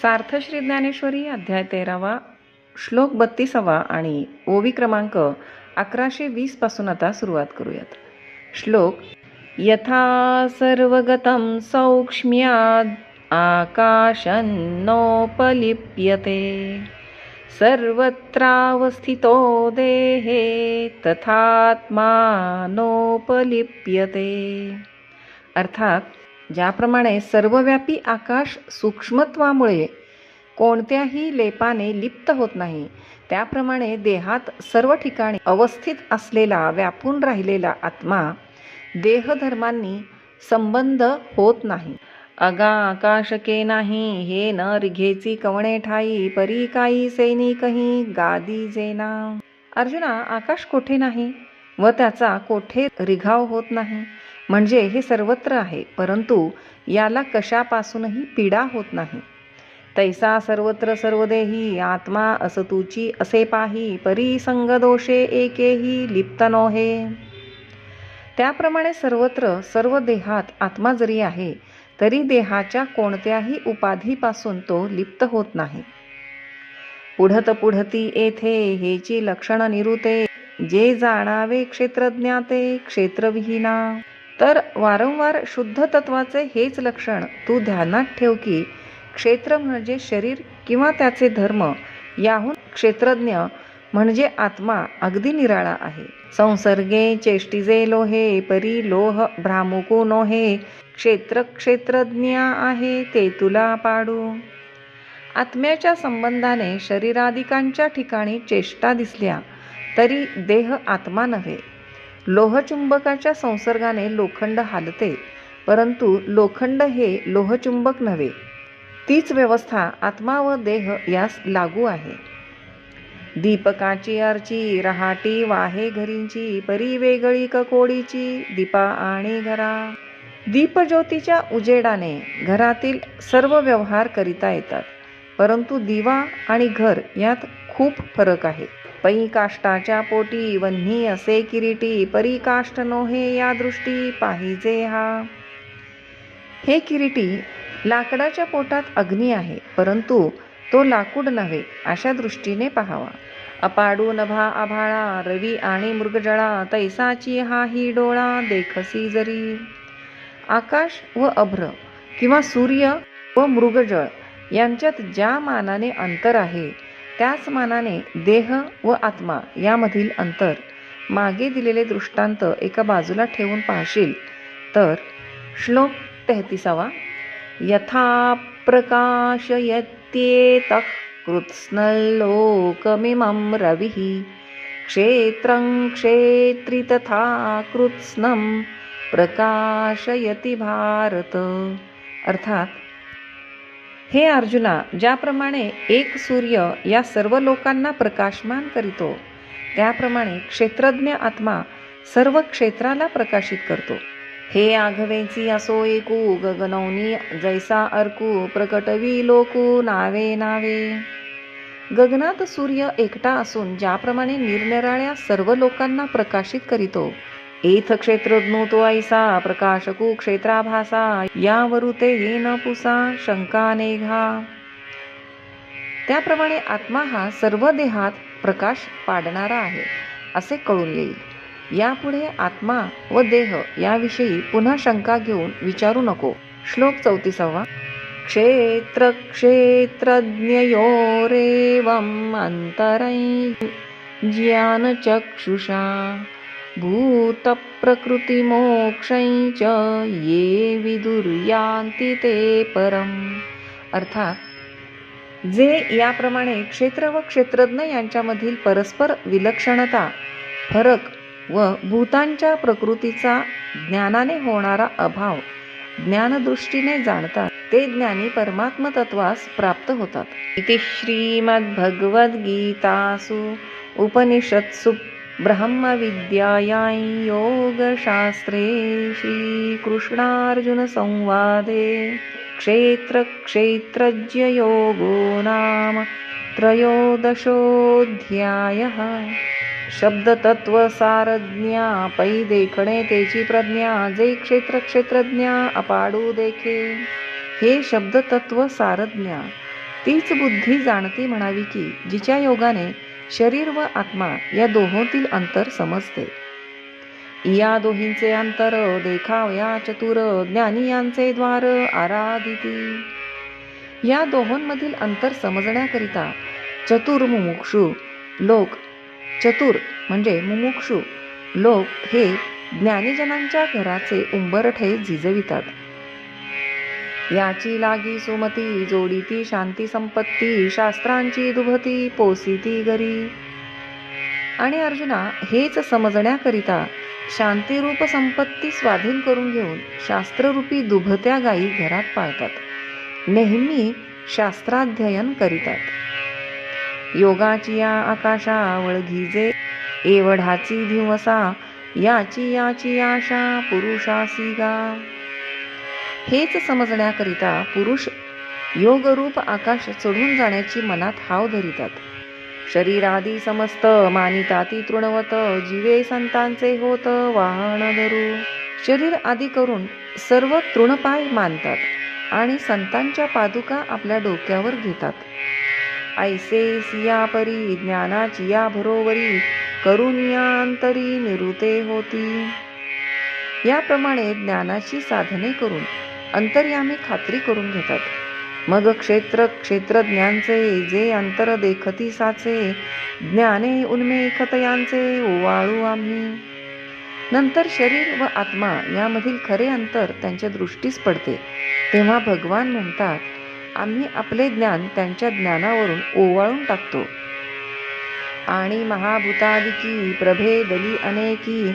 सार्थ श्री ज्ञानेश्वरी अध्याय तेरावा श्लोक बत्तीसावा आणि ओवी क्रमांक अकराशे वीसपासून आता सुरुवात करूयात. श्लोक यथा सर्वगतं सौक्ष्म्याद् आकाशन्नोपलिप्यते सर्वत्रावस्थितो देहे तथात्मानोपलिप्यते. अर्थात ज्याप्रमाणे सर्वव्यापी आकाश सूक्ष्मत्वामुळे कोणत्याही लेपाने लिप्त होत नाही त्याप्रमाणे देहात सर्व ठिकाणी अवस्थित असलेला व्यापून राहिलेला आत्मा देहधर्मांनी संबंध होत नाही. अगा आकाश के नाही हे न रिघेची कवणे ठाई परी काही सैनिकही गादी जेना. अर्जुना आकाश कोठे नाही व त्याचा कोठे रिघाव होत नाही? म्हणजे हे सर्वत्र आहे परंतु याला कशापासूनही पीडा होत नाही. तैसा सर्वत्र सर्वदेही आत्मा असतुची असे पाही परी संग दोषे एकेही लिप्त नोहे. त्याप्रमाणे सर्वत्र सर्व देहात आत्मा जरी आहे तरी देहाच्या कोणत्याही उपाधीपासून तो लिप्त होत नाही. पुढत पुढती येथे हेची लक्षण निरुते जे जाणावे क्षेत्रज्ञाते क्षेत्रविहीना. तर वारंवार शुद्ध तत्वाचे हेच लक्षण तू ध्यानात ठेव की क्षेत्र म्हणजे शरीर किंवा त्याचे धर्म याहून क्षेत्रज्ञ म्हणजे आत्मा अगदी निराळा आहे. संसर्गे चेष्टिजे लोहे परी लोह भ्रामुको नोहे क्षेत्र क्षेत्रज्ञ आहे ते तुला पाडू. आत्म्याच्या संबंधाने शरीरादिकांच्या ठिकाणी चेष्टा दिसल्या तरी देह आत्मा नव्हे. लोहचुंबकाच्या संसर्गाने लोखंड हालते परंतु लोखंड हे लोहचुंबक नव्हे. तीच व्यवस्था आत्मा व देह यास लागू आहे. दीपकाची अर्ची रहाटी वाहे घरींची परी वेगळी ककोडीची दीपा आणि घरा. दीपज्योतीच्या उजेडाने घरातील सर्व व्यवहार करिता येतात परंतु दिवा आणि घर यात खूप फरक आहे. पै काष्टाच्या पोटी वन्ही असे किरीटी परी काष्ट नोहे या दृष्टी पाहिजे हा. हे किरीटी लाकडाच्या पोटात अग्नी आहे परंतु तो लाकूड नव्हे अशा दृष्टीने पाहावा. अपाडू नभा आभाळा रवी आणि मृगजळा तैसाची हा ही डोळा देखसी जरी. आकाश व अभ्र किंवा सूर्य व मृगजळ यांच्यात ज्या मानाने अंतर आहे त्याच मानाने देह व आत्मा यामधील अंतर मागे दिलेले दृष्टांत एका बाजूला ठेवून पाहशील तर श्लोक तेहतीसावा यथा प्रकाशयत्येत कृत्स्नल्लोकमिमं रविः क्षेत्रं क्षेत्री तथा कृत्स्नं प्रकाशयति भारत। अर्थात हे अर्जुना ज्याप्रमाणे एक सूर्य या सर्व लोकांना प्रकाशमान करीतो त्याप्रमाणे क्षेत्रज्ञ आत्मा सर्व क्षेत्राला प्रकाशित करतो. हे आघवेची असो एकू गगनौनी जैसा अर्कू प्रकटवी लोकू नावे नावे. गगनात सूर्य एकटा असून ज्याप्रमाणे निरनिराळ्या सर्व लोकांना प्रकाशित करीतो एथ क्षेत्रज्ञो तो ऐसा प्रकाशकू क्षेत्राभासा यावरुते हे न पुसा शंका नेघा। त्याप्रमाणे आत्मा हा सर्व देहात प्रकाश पाडणारा आहे असे कळून येईल. यापुढे आत्मा व देह याविषयी पुन्हा शंका घेऊन विचारू नको. श्लोक चौतीसावा. क्षेत्र क्षेत्रज्ञयोरेवम अंतरै ज्ञानचक्षुषा। भूतप्रकृतिमोक्षै च ये विदुर्यान्ति ते परम। अर्थात जे याप्रमाणे क्षेत्र व क्षेत्रज्ञ यांच्यामधील परस्पर विलक्षणता फरक व भूतांच्या प्रकृतीचा ज्ञानाने होणारा अभाव ज्ञानदृष्टीने जाणतात ते ज्ञानी परमात्म तत्वास प्राप्त होतात। इति श्रीमद्भगवद्गीतासु उपनिषत्सु ब्रह्मविद्यायां योगशास्त्रे श्रीकृष्णार्जुनसंवादे क्षेत्रक्षेत्रज्ञयोगो नाम त्रयोदशोऽध्यायः। शब्दतत्वसारज्ञा पै देखणे तेची प्रज्ञा जे क्षेत्रक्षेत्रज्ञा अपाडू देखे। हे शब्दतत्व सारज्ञा तीच बुद्धी जाणती म्हणावी की जिच्या योगाने शरीर व आत्मा या दोहोंतील अंतर समजते. या दोहींचे अंतर देखाव या चतुर ज्ञानी यांचे द्वार आराधिती. या दोहोंमधील अंतर समजण्याकरिता चतुर मुमुक्षू लोक चतुर म्हणजे मुमुक्षू लोक हे ज्ञानीजनांच्या घराचे उंबरठे झिजवितात. याची लागी सुमती जोडीती शांती संपत्ती शास्त्रांची दुभती पोसिती घरी आणि अर्जुना हेच समजण्याकरिता शांतिरूप संपत्ती स्वाधीन करून घेऊन शास्त्ररूपी दुभत्या गायी घरात पाळतात. नेहमी शास्त्राध्ययन करीतात. योगाची या आकाशा वळघिजे एवढाची धिवसा याची याची आशा पुरुषासी गा. हेच समजण्याकरिता पुरुष योगरूप आकाश चढून जाण्याची मनात हाव धरितात. शरीरादी समस्त मानिताती तृणवत जीवे संतांचे होत वाहन धरू. शरीर आदी करून सर्व तृणपाय मानतात आणि संतांच्या पादुका आपल्या डोक्यावर घेतात. ऐसे सिया परी ज्ञानाची या भरोवरी करून या अंतरी निरुते होती. याप्रमाणे ज्ञानाची साधने करून अंतर्यामी खात्री करून घेतात. मग क्षेत्र क्षेत्रज्ञांचे जे अंतर देखती साचे ज्ञाने उन्मेखत यांचे ओवाळू आम्ही. नंतर शरीर व आत्मा यामधील खरे अंतर त्यांच्या दृष्टीस पडते. तेव्हा भगवान म्हणतात आम्ही आपले ज्ञान त्यांच्या ज्ञानावरून ओवाळून टाकतो. आणि महाभूतादिकी प्रभेदली अनेकी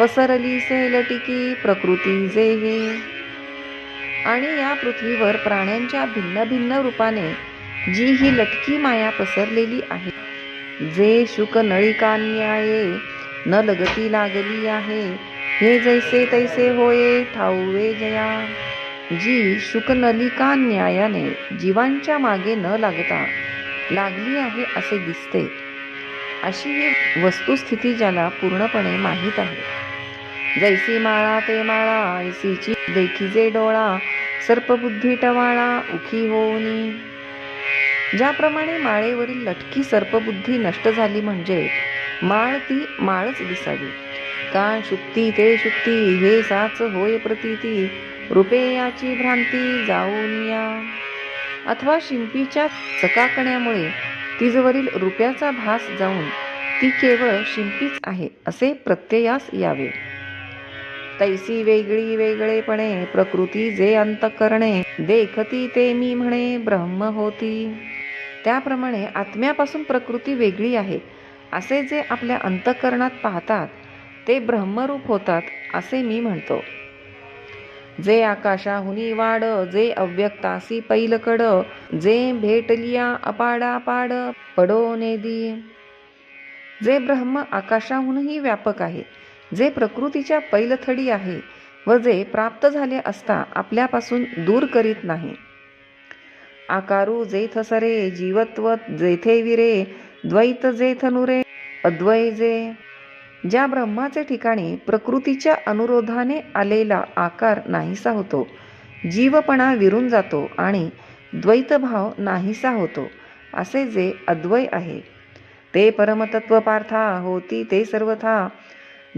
पसरली सेलटिकी प्रकृती जे हे. आणि या पृथ्वीवर प्राण्यांच्या भिन्न भिन्न रूपाने जी ही लटकी माया पसरलेली आहे. जे शुक नळिकान्याये न लगती लागली आहे. हे जैसे तैसे होये ठाऊवे जया. जी शुकनलिका न्यायाने जीवांच्या मागे न लागता लागली आहे असे दिसते. अशी ही वस्तुस्थिती ज्याला पूर्णपणे माहीत आहे. जैसी माळा ते माळा ऐसीची देखीजे डोळा सर्पबुद्धी टवाळा उखी होऊनी. ज्याप्रमाणे माळेवरील लटकी सर्पबुद्धी नष्ट झाली म्हणजे माळ ती माळच दिसावी. का शुक्ती ते शुक्ती हे साच होय प्रतीती रुपेयाची भ्रांती जाऊन या. अथवा शिंपीच्या चकाकण्यामुळे तिजवरील रुपयाचा भास जाऊन ती केवळ शिंपीच आहे असे प्रत्ययास यावे. तैसी वेगळी वेगळेपणे प्रकृती जे अंतकरणे देखती ते मी म्हणे ब्रह्म होती. त्याप्रमाणे आत्म्यापासून प्रकृती वेगळी आहे. असे जे आपल्या अंतकरणात पाहतात ते ब्रह्मरूप होतात असे मी म्हणतो. जे आकाशाहुनी वाड जे अव्यक्तासी पैलकड जे भेटलिया अपाडा पाड पडो नेदी. जे ब्रह्म आकाशाहूनही व्यापक आहे जे प्रकृतीच्या पैलथडी आहे व जे प्राप्त झाले असता आपल्यापासून दूर करीत नाही. आकारू जेथसरे जीवत्व जेथे विरे द्वैत जेथनुरे अद्वै जे ज्या ब्रह्माचे ठिकाणी प्रकृतीच्या अनुरोधाने आलेला आकार नाहीसा होतो जीवपणा विरून जातो आणि द्वैतभाव नाहीसा होतो असे जे अद्वय आहे. ते परमतत्व पार्था होती ते सर्वथा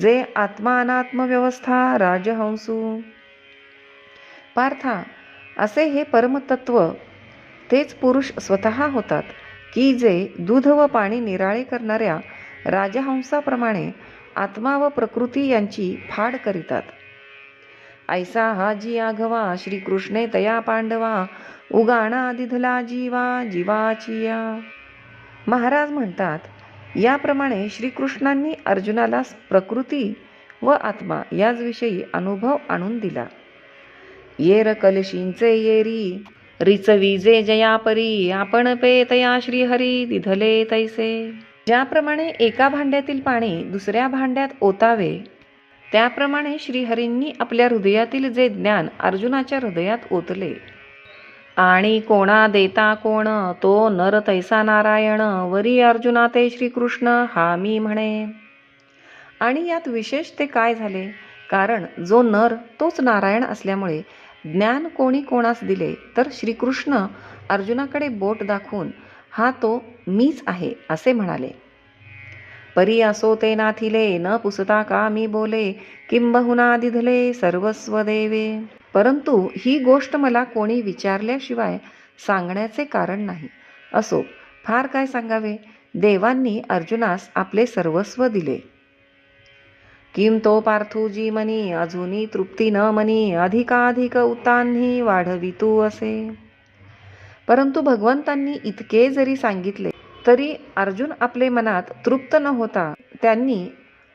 जे आत्मा अनात्म व्यवस्था राजहंसू। पार्था असे हे परमतत्व तेच पुरुष स्वतः होतात की जे दूध व पाणी निराळे करणाऱ्या राजहंसाप्रमाणे आत्मा व प्रकृती यांची फाड करीतात। ऐसा हा जी आघवा श्रीकृष्णे तया पांडवा उगाणा दिधला जीवा जीवाचिया। महाराज म्हणतात याप्रमाणे श्रीकृष्णांनी अर्जुनाला प्रकृती व आत्मा याचविषयी अनुभव आणून दिला. येर कलशींचे येरी रिचवीजे जयापरी आपण पे तया श्रीहरी दिधले तैसे. ज्याप्रमाणे एका भांड्यातील पाणी दुसऱ्या भांड्यात ओतावे त्याप्रमाणे श्रीहरींनी आपल्या हृदयातील जे ज्ञान अर्जुनाच्या हृदयात ओतले. आणि कोणा देता कोण तो नर तैसा नारायण वरी अर्जुना ते श्रीकृष्ण हा मी म्हणे. आणि यात विशेष ते काय झाले? कारण जो नर तोच नारायण असल्यामुळे ज्ञान कोणी कोणास दिले तर श्रीकृष्ण अर्जुनाकडे बोट दाखवून हा तो मीच आहे असे म्हणाले. परी असो ते नाथिले न पुसता का मी बोले किंबहुना दिधले सर्वस्व देवे. परंतु ही गोष्ट मला कोणी विचारल्याशिवाय सांगण्याचे कारण नाही. असो फार काय सांगावे? देवांनी अर्जुनास आपले सर्वस्व दिले. किम तो पार्थूजी मनी अजूनी तृप्ती न मनी अधिकाधिक उतान्ही वाढवितू असे. परंतु भगवंतांनी इतके जरी सांगितले तरी अर्जुन आपले मनात तृप्त न होता त्यांनी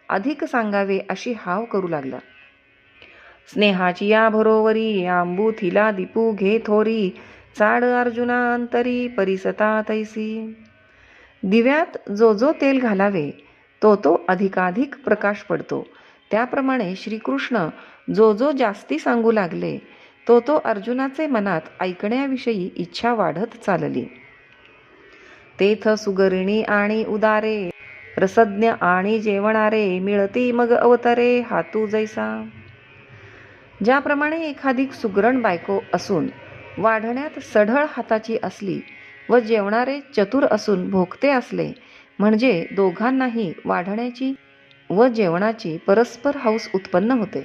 अधिक सांगावे अशी हाव करू लागला. स्नेहाची या भरोवरी आंबू थिला दीपू घे थोरी चाड अर्जुना अंतरी परिसता तैसी. दिव्यात जो जो तेल घालावे तो तो अधिकाधिक प्रकाश पडतो. त्याप्रमाणे श्रीकृष्ण जो जो जास्ती सांगू लागले तो तो अर्जुनाचे मनात ऐकण्याविषयी इच्छा वाढत चालली. तेथ सुगरिणी आणि उदारे रसज्ञ आणि जेवणारे मिळती मग अवतरे हातू जैसा. ज्याप्रमाणे एखादी सुगरण बायको असून वाढण्यात सढळ हाताची असली व जेवणारे चतुर असून भोगते असले म्हणजे दोघांनाही वाढण्याची व जेवणाची परस्पर हौस उत्पन्न होते.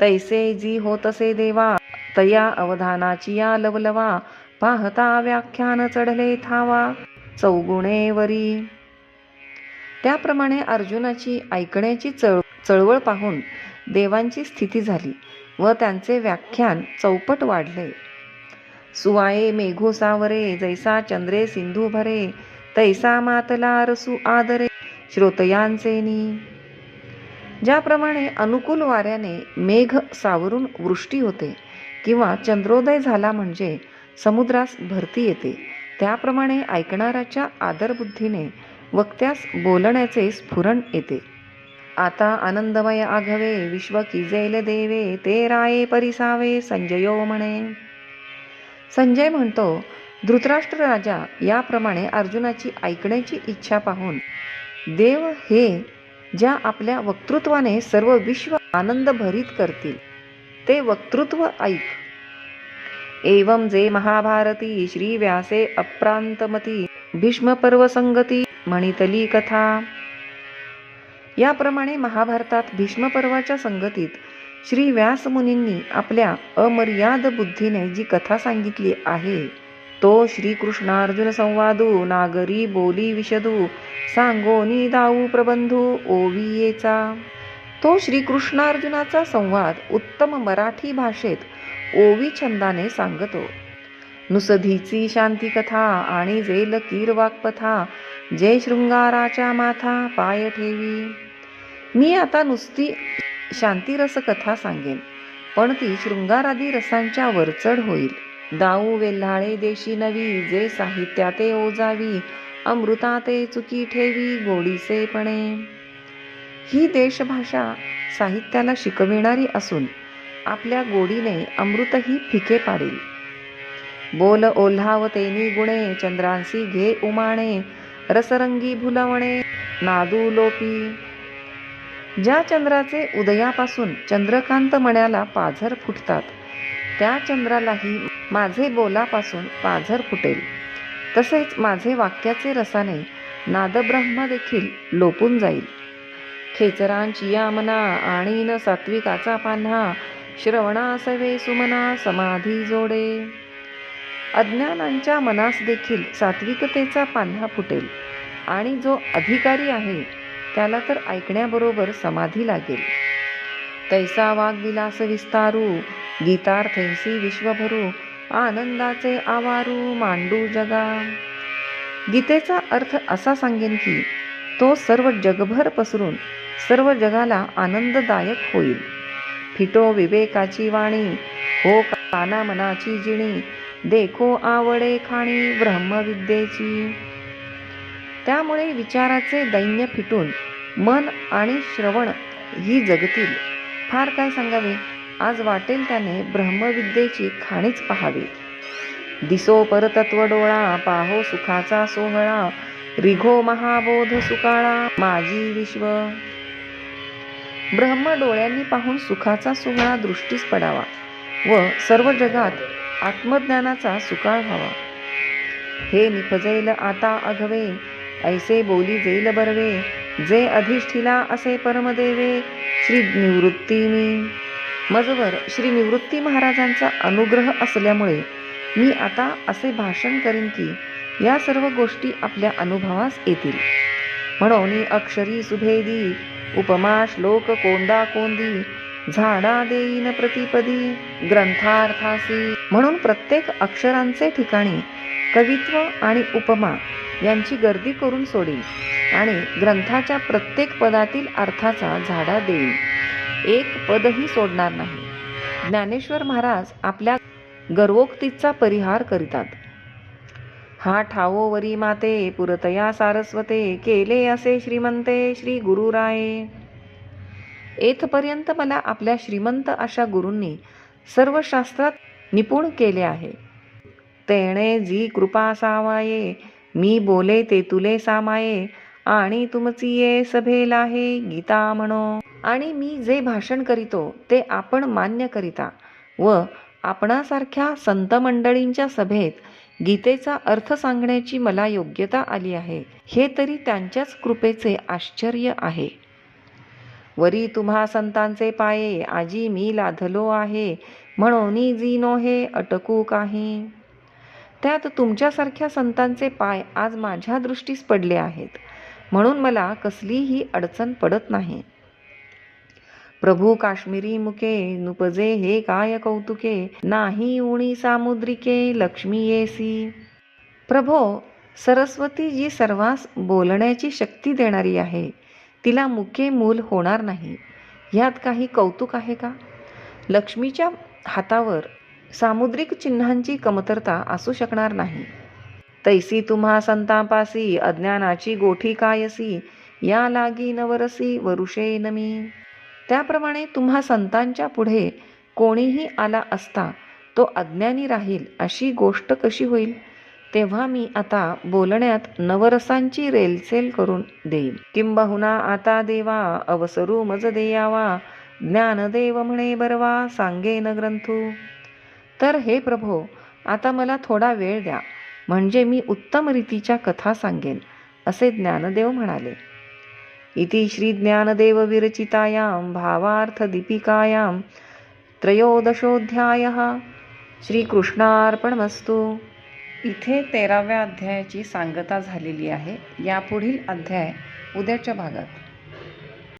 तैसे जी होतसे देवा तया अवधानाची या लवलवा पाहता व्याख्यान चढले थावा चौगुणे वरी. त्याप्रमाणे अर्जुनाची ऐकण्याची चळ चळवळ पाहून देवांची स्थिती झाली. व त्यांचे व्याख्यान चौपट वाढले. सुवाये मेघो सावरे जैसा चंद्रे सिंधू भरे तैसा मातला रसू आदरे श्रोतयांचेनी ज्याप्रमाणे अनुकूल वाऱ्याने मेघ सावरून वृष्टी होते किंवा चंद्रोदय झाला म्हणजे समुद्रास भरती येते त्याप्रमाणे ऐकणाऱ्याच्या आदरबुद्धीने वक्त्यास बोलण्याचे स्फुरण येते. आता आनंदमय आघवे विश्व किजेल देवे ते राये परिसावे संजयो म्हणे. संजय म्हणतो धृतराष्ट्र राजा याप्रमाणे अर्जुनाची ऐकण्याची इच्छा पाहून देव हे ज्या आपल्या वक्तृत्वाने सर्व विश्व आनंद भरीत करतील ते वक्तृत्व ऐक. एवं जे महाभारती श्री व्यासे अप्रांतमती भीष्म पर्व संगती म्हणितली कथा याप्रमाणे महाभारतात भीष्मपर्वाच्या संगतीत श्री व्यास मुनींनी आपल्या अमर्याद बुद्धीने जी कथा सांगितली आहे तो श्रीकृष्णार्जुन संवादू नागरी बोली विशदू सांगोनी दाऊ प्रबंधू ओवियेचा तो श्रीकृष्णार्जुनाचा संवाद उत्तम मराठी भाषेत ओवी छंदाने सांगतो. नुसधीची शांती कथा आणि जेल कीर वाक्पथा जय शृंगाराच्या माथा पाय ठेवी. मी आता नुसती शांतीरस कथा सांगेन पण ती शृंगारादी रसांच्या वरचढ होईल. दाऊ वेल्हाळे देशी नवी जे साहित्याते ओजावी अमृताते चुकी ठेवी गोडीसेपणे. ही देशभाषा साहित्याला शिकविणारी असून आपल्या गोडीने अमृतही फिके पाडेल. बोल ओल्हावतेनी गुणे चंद्रांसी घे उमाणे रसरंगी भुलवणे नादू लोपी. ज्या चंद्राचे उदयापासून चंद्रकांत मण्याला पाझर फुटतात त्या चंद्रालाही माझे बोलापासून पाझर फुटेल. तसेच माझे वाक्याचे रसाने नादब्रह्म देखील लोपून जाईल. खेचरांची यामना आणि न सात्विकाचा पान्हा श्रवणा सवे सुमना समाधी जोडे. अज्ञानांच्या मनास देखील सात्विकतेचा पान्हा फुटेल. आणि जो अधिकारी आहे त्याला तर ऐकण्याबरोबर समाधी लागेल. तैसा वाग्विलास विस्तारू गीतार्थैसी विश्वभरू आनंदाचे आवारू मांडू जगा. गीतेचा अर्थ असा सांगेन की तो सर्व जगभर पसरून सर्व जगाला आनंददायक होईल. फिटो विवेकाची वाणी हो काना मनाची जिणी देखो आवडे खाणी ब्रह्मविद्येची. त्यामुळे विचाराचे दैन्य फिटून मन आणि श्रवण ही जगतील. फार काय सांगावे? आज वाटेल त्याने ब्रह्मविद्येची खाणीच पहावी. दिसो परतत्व डोळा पाहो सुखाचा सोहळा रिघो महाबोध सुकाळा माझी विश्व. ब्रह्म डोळ्यांनी पाहून सुखाचा सोहळा दृष्टीस पडावा व सर्व जगात आत्मज्ञानाचा सुकाळ व्हावा. हे निपजेल आता अघवे ऐसे बोली जेल बरवे जे अधिष्ठिला असे परमदेवे श्री निवृत्ती मी. मजवर श्री निवृत्ती महाराजांचा अनुग्रह असल्यामुळे मी आता असे भाषण करीन की या सर्व गोष्टी आपल्या अनुभवास येतील. म्हणून अक्षरी सुभेदी उपमा श्लोक कोंदा कोंदी झाडा देईन प्रतिपदी ग्रंथार्थासी. म्हणून प्रत्येक अक्षरांचे ठिकाणी कवित्व आणि उपमा यांची गर्दी करून सोडील आणि ग्रंथाच्या प्रत्येक पदातील अर्थाचा झाडा देईल एक पदही सोडणार नाही. ज्ञानेश्वर महाराज आपल्या गर्वोक्तीचा परिहार करीतात. हा ठावो वरी माते पुरतया सारस्वते केले असे श्रीमंते श्री गुरुराये. येथपर्यंत मला आपल्या श्रीमंत अशा गुरूंनी सर्व शास्त्रात निपुण केले आहे. तेणे जी कृपा सावाये मी बोले ते तुले सामाये आणि तुमची ये सभेला आहे गीता म्हणो. आणि मी जे भाषण करीतो ते आपण मान्य करिता व आपणासारख्या संत मंडळींच्या सभेत गीतेचा अर्थ सांगण्याची मला योग्यता आली आहे. हे तरी त्यांच्याच कृपेचे आश्चर्य आहे. वरी तुम्हा संतांचे पाये आजी मी लाधलो आहे म्हणून जीनो हे अटकू काही. त्यात तुमच्यासारख्या संतांचे पाय आज माझ्या दृष्टीस पडले आहेत म्हणून मला कसलीही अडचण पडत नाही. प्रभू काश्मीरी मुके नुपजे हे काय कौतुके नाही उणी सामुद्रिके लक्ष्मी येसी. प्रभो सरस्वती जी सर्वांस बोलण्याची शक्ती देणारी आहे तिला मुके मूल होणार नाही. ह्यात काही कौतुक आहे का? लक्ष्मीच्या हातावर सामुद्रिक चिन्हांची कमतरता असू शकणार नाही. तैसी तुम्हा संतापासी अज्ञानाची गोठी कायसी या लागी नवरसी वरुषे नमी. त्याप्रमाणे तुम्हा संतांच्या पुढे कोणीही आला असता तो अज्ञानी राहील अशी गोष्ट कशी होईल? तेव्हा मी आता बोलण्यात नवरसांची रेलसेल करून देईन. किंबहुना आता देवा अवसरू मज देयावा ज्ञानदेव म्हणे बरवा सांगेन ग्रंथू. तर हे प्रभो आता मला थोडा वेळ द्या. म्हणजे मी उत्तम रीतीच्या कथा सांगेन असे ज्ञानदेव म्हणाले. इति श्री ज्ञानदेव विरचितायां भावार्थ दीपिकायां त्रयोदशोऽध्यायः. श्रीकृष्णार्पणमस्तु. इथे तेराव्या अध्यायाची सांगता झालेली आहे. यापुढील अध्याय उद्याच्या भागात.